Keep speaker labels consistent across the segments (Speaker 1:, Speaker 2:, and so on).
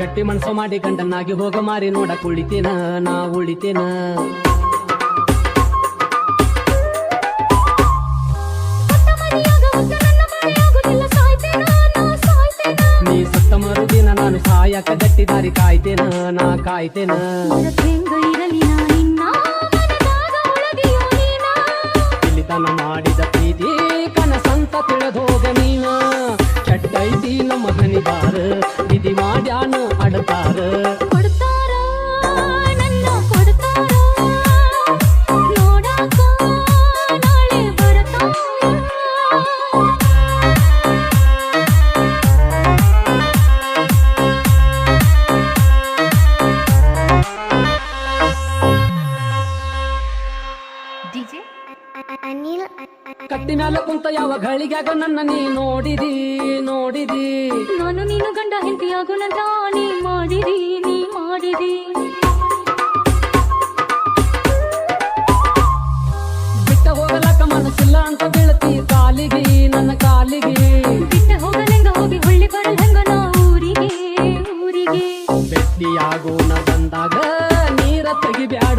Speaker 1: ಗಟ್ಟಿ ಮನಸ್ಸು ಮಾಡಿ ಗಂಡನಾಗಿ ಹೋಗ ಮಾರಿ ನೋಡ ಕುಳಿತೇನ, ನಾ ಉಳಿತೇನ.
Speaker 2: ನೀ
Speaker 1: ಸತ್ತ ಮರುದಿನ ನಾನು ಸಾಯಕ ಗಟ್ಟಿ ದಾರಿ ಕಾಯ್ತೇನ, ನಾ ಕಾಯ್ತೇನ.
Speaker 2: ಇರಲಿ ನಾ
Speaker 1: ಹನಿಬಾರ ವಿಧಿ ಮಾಡ್ಯಾನ ಅಡತಾರ.
Speaker 2: ಅನಿಲ್
Speaker 1: ಕಟ್ಟಿ ಮ್ಯಾಲ ಕುಂತ ಯಾವ ಗಳಿಗ್ಯಾಗ ನನ್ನ ನೀ ನೋಡಿದಿ ನೋಡಿದಿ?
Speaker 2: ನಾನು ನೀನು ಗಂಡ ಹೆಂಡತಿಯಾಗೋಣಂತ ನೀ ಮಾಡಿದಿ ನೀ ಮಾಡಿದಿ.
Speaker 1: ಬಿಟ್ಟ ಹೋಗಲಕ್ಕ ಮನಸ್ಸಿಲ್ಲ ಅಂತ ಬೀಳತಿ ಕಾಲಿಗೆ ನನ್ನ ಕಾಲಿಗೆ.
Speaker 2: ಬಿಟ್ಟ ಹೋಗಲೆಂಗ ಹೋಗಿ ಹೊಳ್ಳಿ ಬರಲ್ ಹೆಂಗ ನಾ ಊರಿಗೆ ಊರಿಗೆ.
Speaker 1: ಬೆಟ್ಟಿಯಾಗೋಣ ಬಂದಾಗ ನೀರ ತೆಗಿಬ್ಯಾಡ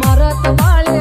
Speaker 1: ಮರತ ಬಾಳೆ